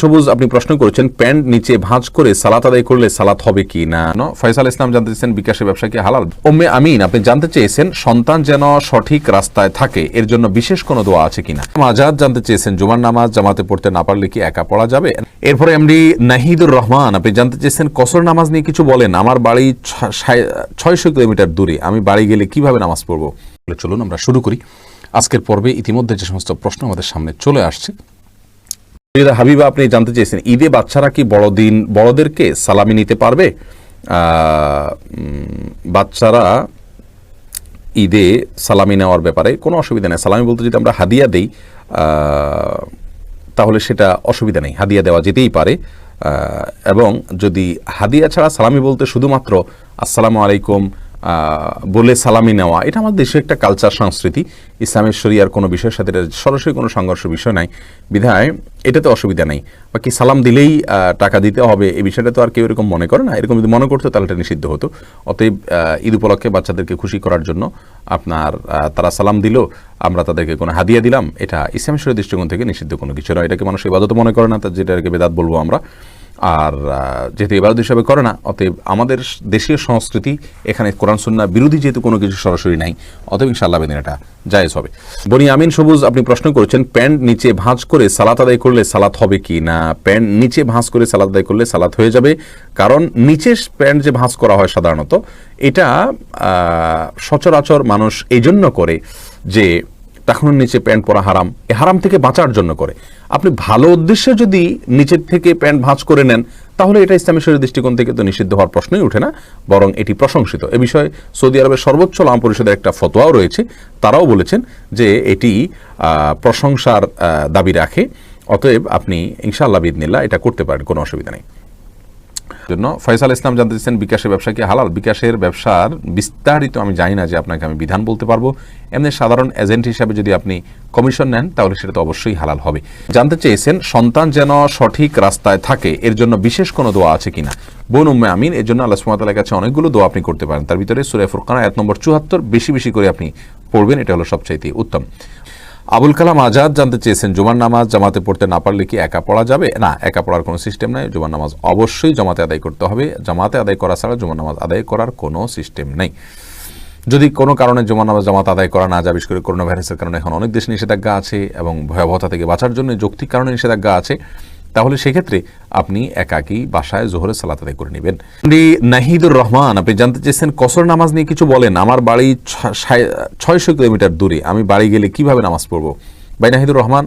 সবুজ আপনি প্রশ্ন করেছেন, প্যান্ট নিচে ভাঁজ করে সালাত আদায় করলে সালাত হবে কি না? ফয়সাল ইসলাম জানতে চেয়েছেন বিকাশের ব্যবসা কি হালাল। ওম্মে আমিন, আপনি জানতে চেয়েছেন সন্তান যেন সঠিক রাস্তায় থাকে, এর জন্য বিশেষ কোনো দোয়া আছে কিনা? আজাদ জানতে চেয়েছেন, জুমার নামাজ জামাতে পড়তে না পারলে কি একা পড়া যাবে? এরপরে এমডি নাহিদুর রহমান, আপনি জানতে চেয়েছেন কসর নামাজ নিয়ে কিছু বলেন, আমার বাড়ি ছয়শো কিলোমিটার দূরে, আমি বাড়ি গেলে কীভাবে নামাজ পড়ব? চলুন আমরা শুরু করি। আজকের পর্বে ইতিমধ্যে যে সমস্ত প্রশ্ন আমাদের সামনে চলে আসছে হাবিবা, আপনি জানতে চেয়েছেন, ঈদে বাচ্চারা কি বড়দিন বড়দেরকে সালামি নিতে পারবে? বাচ্চারা ঈদে সালামি নেওয়ার ব্যাপারে কোনো অসুবিধা নেই। সালামি বলতে যদি আমরা হাদিয়া দেই তাহলে সেটা অসুবিধা নেই। হাদিয়া দেওয়া যেতেই পারে। এবং যদি হাদিয়া ছাড়া সালামি বলতে শুধুমাত্র আসসালামু আলাইকুম বলে সালামি নেওয়া, এটা আমাদের দেশের একটা কালচার সংস্কৃতি। ইসলামের শরিয়ার কোনো বিষয়ের সাথে এটা সরাসরি কোনো সংঘর্ষ বিষয় নাই। বিধায় এটাতে অসুবিধা নেই। বাকি সালাম দিলেই টাকা দিতে হবে, এই বিষয়টা তো আর কেউ এরকম মনে করে না। এরকম যদি মনে করতো, তাহলে এটা নিষিদ্ধ হতো। অতএব ঈদ উপলক্ষে বাচ্চাদেরকে খুশি করার জন্য আপনার তারা সালাম দিল, আমরা তাদেরকে কোনো হাদিয়া দিলাম, এটা ইসলামের দৃষ্টিকোণ থেকে নিষিদ্ধ কোনো কিছু নয়। এটাকে মানুষ ইবাদত মনে করে না যেটাকে বেদাত বলব আমরা। আর যেহেতু ইবাদত হিসাবে করে না অতএব আমাদের দেশীয় সংস্কৃতি, এখানে কোরআন, সুন্না বিরোধী যেহেতু কোনো কিছু সরাসরি নাই, অতএব ইনশাআল্লাহ বেদিন এটা জায়েজ হবে। বনি আমিন সবুজ, আপনি প্রশ্ন করেছেন, প্যান্ট নিচে ভাঁজ করে সালাত আদায় করলে সালাত হবে কি? না, প্যান্ট নিচে ভাঁজ করে সালাত আদায় করলে সালাত হয়ে যাবে, কারণ নিচে প্যান্ট যে ভাঁজ করা হয় সাধারণত, এটা সচরাচর মানুষ এই জন্য করে যে টাকনুর নিচে প্যান্ট পরা হারাম। এ হারাম থেকে বাঁচার জন্য করে। আপনি ভালো উদ্দেশ্যে যদি নিচের থেকে প্যান্ট ভাঁজ করে নেন, তাহলে এটা ইসলামী শরীর দৃষ্টিকোণ থেকে তো নিষিদ্ধ হওয়ার প্রশ্নই ওঠে না, বরং এটি প্রশংসিত। এ বিষয়ে সৌদি আরবের সর্বোচ্চ লাম পরিষদের একটা ফতোয়াও রয়েছে। তারাও বলেছেন যে এটি প্রশংসার দাবি রাখে। অতএব আপনি ইনশাআল্লাহ বিদনিল্লাহ এটা করতে পারেন, কোনো অসুবিধা নেই। জন্য। ফয়সাল ইসলাম জানতে চাইছেন, বিকাশের ব্যবসা কি হালাল? বিকাশের ব্যবসার বিস্তারিত আমি জানি না যে আপনাকে আমি বিধান বলতে পারব। এমনি সাধারণ এজেন্ট হিসাবে যদি আপনি কমিশন নেন, তাহলে সেটা তো অবশ্যই হালাল হবে। জানতে চেয়েছেন, সন্তান যেন সঠিক রাস্তায় থাকে, এর জন্য বিশেষ কোনো দোয়া আছে কিনা? বোন উম্মে আমিন, এর জন্য আল্লাহ সুমাতালের কাছে অনেকগুলো দোয়া আপনি করতে পারেন। তার ভিতরে সুরে ফুরকানা এক নম্বর চুয়াত্তর, বেশি বেশি করে আপনি পড়বেন, এটা হলো সবচাইতে উত্তম। আবুল কালাম আজাদ জানতে চেয়েছেন, জুমার নামাজ জামাতে পড়তে না পারলে কি একা পড়া যাবে? না, একা পড়ার কোনো সিস্টেম নাই। জুমার নামাজ অবশ্যই জামাতে আদায় করতে হবে। জামাতে আদায় করা ছাড়া জুমার নামাজ আদায় করার কোনো সিস্টেম নেই। যদি কোনো কারণে জুমার নামাজ জামাত আদায় করা না যায়, বিশেষ করে করোনা ভাইরাসের কারণে এখন অনেক দেশে নিষেধাজ্ঞা আছে এবং ভয়াবহতা থেকে বাঁচার জন্য যৌক্তিক কারণে নিষেধাজ্ঞা আছে তাহলে সেক্ষেত্রে আপনি একাকি বাসায় জোহরে সালাত আদায় করে নেবেন। নাহিদুর রহমান, আপনি জানতে চেয়েছেন কসর নামাজ নিয়ে কিছু বলেন? আমার বাড়ি ছয়শো কিলোমিটার দূরে, আমি বাড়ি গেলে কীভাবে নামাজ পড়ব? ভাই নাহিদুর রহমান